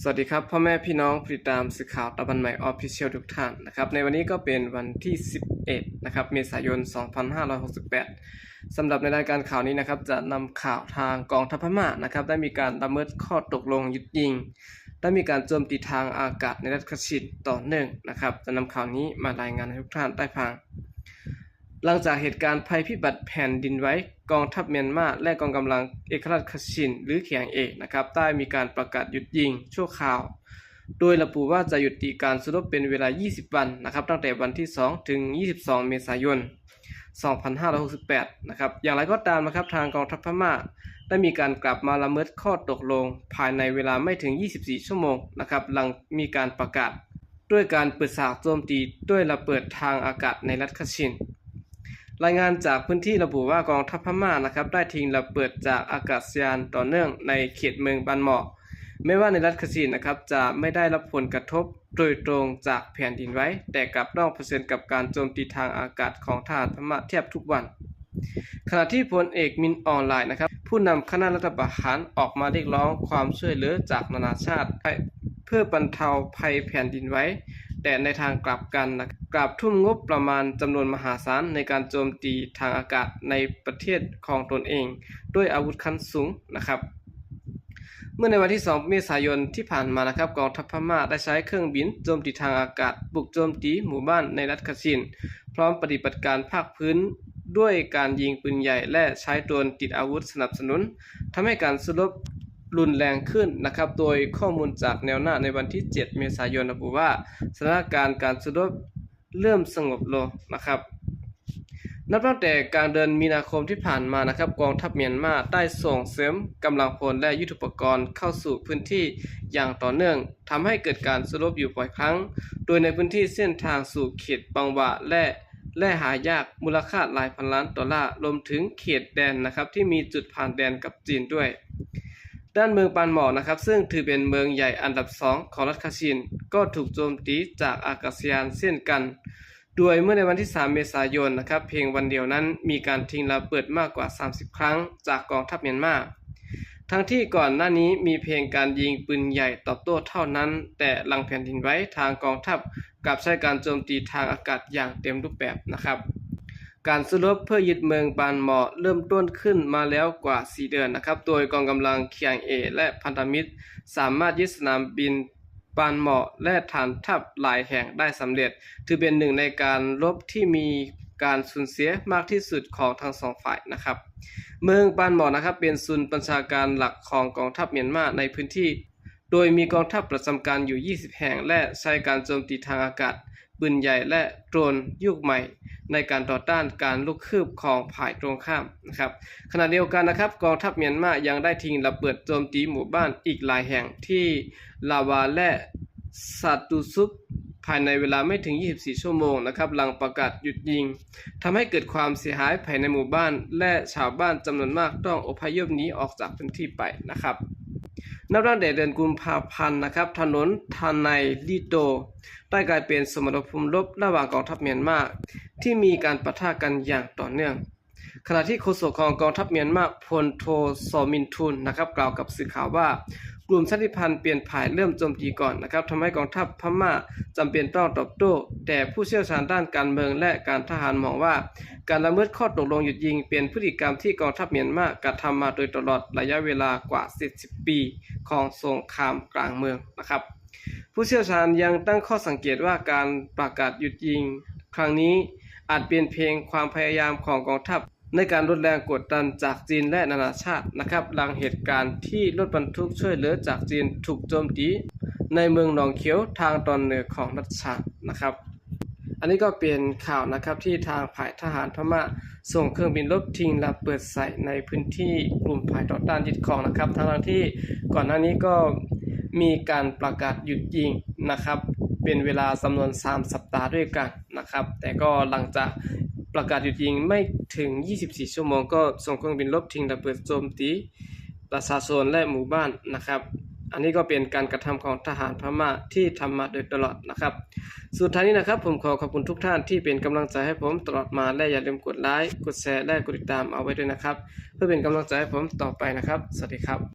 สวัสดีครับ พ่อแม่พี่น้องผู้ติดตามสื่อข่าวตะบันใหม่ออฟฟิเชียลทุกท่านนะครับในวันนี้ก็เป็นวันที่ 11 นะครับเมษายน 2568สำหรับในรายการข่าวนี้นะครับ จะนำข่าวทางกองทัพพม่านะครับได้มีการละเมิดข้อตกลงหยุดยิง ได้มีการโจมตีทางอากาศในรัฐคชินต่อเนื่องนะครับจะนำข่าวนี้มารายงานให้ทุกท่านได้ฟัง หลังจากเหตุการณ์ภัยพิบัติแผ่นดินไหวกองทัพเมียนมาและกองกำลังเอกราชคชิน หรือเขียงเอกนะครับได้มีการประกาศหยุดยิงชั่วคราว โดยระบุว่าจะหยุดติการสู้รบเป็นเวลา 20 วันนะครับตั้งแต่วันที่ 2 ถึง 22 เมษายน 2568 นะครับอย่างไรก็ตามนะครับทางกองทัพพม่าได้มีการกลับมาละเมิดข้อตกลง ภายในเวลาไม่ถึง 24 ชั่วโมงนะครับหลังมีการประกาศ ด้วยการเปิดฉากโจมตีด้วยระเบิดทางอากาศในรัฐคชิน รายงานจากพื้นที่ระบุว่ากองทัพพม่านะครับได้ทิ้งระเบิดจากอากาศยานต่อเนื่องในเขตเมืองบันเหมาะไม่ว่าในรัฐคชินนะครับจะไม่ได้รับผลกระทบโดยตรงจากแผ่นดินไหวแต่กลับต้องเผชิญกับการโจมตีทางอากาศของทหารพม่าแทบทุกวัน ขณะที่พลเอกมินออนไลน์นะครับผู้นำคณะรัฐประหารออกมาเรียกร้องความช่วยเหลือจากนานาชาติ เพื่อบรรเทาภัยแผ่นดินไหวแต่ในทางกลับกันนะ กลับทุ่มงบประมาณจำนวนมหาศาลในการโจมตีทางอากาศในประเทศของตนเอง ด้วยอาวุธขั้นสูงนะครับ เมื่อในวันที่ 2 เมษายนที่ผ่านมานะครับกองทัพพม่าได้ใช้เครื่องบินโจมตีทางอากาศ บุกโจมตีหมู่บ้านในรัฐคาชิน พร้อมปฏิบัติการภาคพื้นด้วยการยิงปืนใหญ่และใช้โดรนติดอาวุธสนับสนุนทำให้การสู้รบรุนแรงขึ้นนะครับ โดยข้อมูลจากแนวหน้าในวันที่ 7 เมษายนระบุว่าสถานการณ์การสู้รบ เริ่มสงบลงนะครับ นับตั้งแต่กลางเดือนมีนาคมที่ผ่านมานะครับ กองทัพเมียนมาได้ส่งเสริมกำลังพลและยุทธปกรณ์เข้าสู่พื้นที่อย่างต่อเนื่องทำให้เกิดการสู้รบอยู่บ่อยครั้ง โดยในพื้นที่เส้นทางสู่เขตบางหวะและและหายากมูลค่าหลายพันล้านดอลลาร์รวมถึงเขตแดนนะครับที่มีจุดผ่านแดนกับจีนด้วย ด้านเมืองปานหมอกนะครับ ซึ่งถือเป็นเมืองใหญ่อันดับสองของรัฐคาชิน ก็ถูกโจมตีจากอากาศยานเช่นกัน โดยเมื่อในวันที่ 3 เมษายนนะครับ เพียงวันเดียวนั้นมีการทิ้งระเบิดมากกว่า 30 ครั้งจากกองทัพเมียนมา ทั้งที่ก่อนหน้านี้มีเพียงการยิงปืนใหญ่ตอบโต้เท่านั้น แต่หลังแผ่นดินไหวทางกองทัพกลับใช้การโจมตีทางอากาศอย่างเต็มรูปแบบนะครับ การสู้รบเพื่อยึดเมืองบานหมาะเริ่มต้นขึ้นมาแล้วกว่า 4 เดือนนะครับ โดยกองกำลังเคียงเอและพันธมิตร สามารถยึดสนามบินบานหมาะและฐานทัพหลายแห่งได้สำเร็จ ถือเป็นหนึ่งในการรบที่มีการสูญเสียมากที่สุดของทั้งสองฝ่ายนะครับ เมืองบานหมาะนะครับเป็นศูนย์ประชาการหลักของกองทัพเมียนมาในพื้นที่ โดยมีกองทัพประจำการอยู่ 20 แห่ง และใช้การโจมตีทางอากาศ ปืนใหญ่และโดรนยุคใหม่ ในการต่อต้านการลุกคืบของฝ่ายตรงข้ามนะครับขณะเดียวกันนะครับกองทัพเมียนมายังได้ทิ้งระเบิดโจมตีหมู่บ้านอีกหลายแห่งที่ลาวาและสัตูซุปภายในเวลาไม่ถึง 24 ชั่วโมงนะครับหลังประกาศหยุดยิงทำให้เกิดความเสียหายภายในหมู่บ้าน และชาวบ้านจำนวนมากต้องอพยพหนีออกจากพื้นที่ไปนะครับ นับตั้งแต่เดือนกุมภาพันธ์นะครับ ถนนทานในลีโตได้กลายเป็นสมรภูมิรบระหว่างกองทัพเมียนมาที่มีการปะทะกันอย่างต่อเนื่อง ขณะที่โฆษกของกองทัพเมียนมาพลโทซอมินทุนนะครับ กล่าวกับสื่อข่าวว่า กลุ่มชาติพันธุ์เปลี่ยนผ่ายเริ่มโจมตีก่อนนะครับทำให้กองทัพพม่าจำเป็นต้องตอบโต้ แต่ผู้เชี่ยวชาญด้านการเมืองและการทหารมองว่า การละเมิดข้อตกลงหยุดยิง เป็นพฤติกรรมที่กองทัพเมียนมากระทำมาโดยตลอดระยะเวลากว่า70ปี ของสงครามกลางเมืองนะครับ ผู้เชี่ยวชาญยังตั้งข้อสังเกตว่าการประกาศหยุดยิง ครั้งนี้อาจเป็นเพียงความพยายามของกองทัพ ในการลดแรงกดดันจากจีนและนานาชาตินะครับ หลังเหตุการณ์ที่รถบรรทุกช่วยเหลือจากจีนถูกโจมตีในเมืองหนองเขียวทางตอนเหนือของรัฐชานะครับ อันนี้ก็เป็นข่าวนะครับที่ทางฝ่ายทหารพม่าส่งเครื่องบินรบทิ้งระเบิดใส่ในพื้นที่กลุ่มฝ่ายต่อต้านยึดครองนะครับทั้งที่ก่อนหน้านี้ก็มีการประกาศหยุดยิงนะครับ เป็นเวลาจำนวน 3 สัปดาห์ด้วยกันนะครับ แต่ก็หลังจาก ประกาศหยุดยิงไม่ถึง 24 ชั่วโมงก็ส่งเครื่องบินรบทิ้งระเบิดโจมตีประชาชนและหมู่บ้านนะครับ อันนี้ก็เป็นการกระทำของทหารพม่าที่ทำมาโดยตลอดนะครับ สุดท้ายนี้นะครับ ผมขอขอบคุณทุกท่านที่เป็นกำลังใจให้ผมตลอดมาและอย่าลืมกดไลค์กดแชร์และกดติดตามเอาไว้ด้วยนะครับ เพื่อเป็นกำลังใจให้ผมต่อไปนะครับ สวัสดีครับ